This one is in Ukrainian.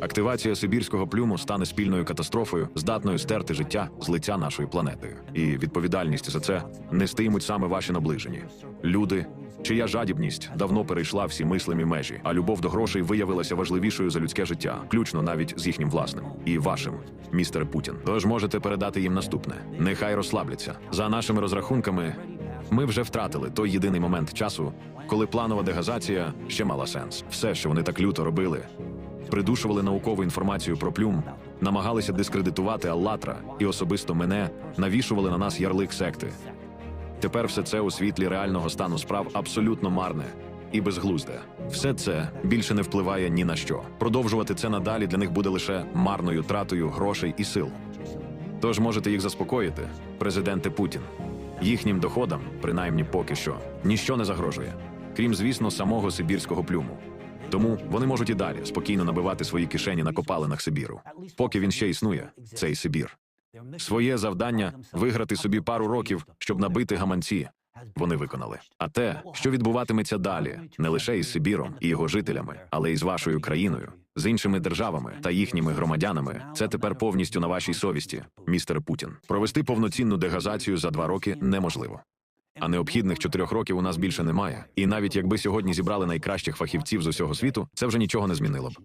Активація сибірського плюму стане спільною катастрофою, здатною стерти життя з лиця нашої планети. І відповідальність за це нестимуть саме ваші наближені. Люди, чия жадібність давно перейшла всі мислимі межі, а любов до грошей виявилася важливішою за людське життя, включно навіть з їхнім власним і вашим, містере Путін. Тож можете передати їм наступне: нехай розслабляться. За нашими розрахунками, ми вже втратили той єдиний момент часу, коли планова дегазація ще мала сенс. Все, що вони так люто робили, придушували наукову інформацію про плюм, намагалися дискредитувати Аллатра і особисто мене навішували на нас ярлик секти. Тепер все це у світлі реального стану справ абсолютно марне і безглузде. Все це більше не впливає ні на що. Продовжувати це надалі для них буде лише марною тратою грошей і сил. Тож можете їх заспокоїти, президенте Путін. Їхнім доходам, принаймні поки що, ніщо не загрожує, крім, звісно, самого сибірського плюму. Тому вони можуть і далі спокійно набивати свої кишені на копалинах Сибіру, поки він ще існує, цей Сибір. Своє завдання виграти собі пару років, щоб набити гаманці. Вони виконали. А те, що відбуватиметься далі, не лише із Сибіром і його жителями, але й з вашою країною, з іншими державами та їхніми громадянами, це тепер повністю на вашій совісті, містер Путін. Провести повноцінну дегазацію за два роки неможливо. А необхідних чотирьох років у нас більше немає. І навіть якби сьогодні зібрали найкращих фахівців з усього світу, це вже нічого не змінило б.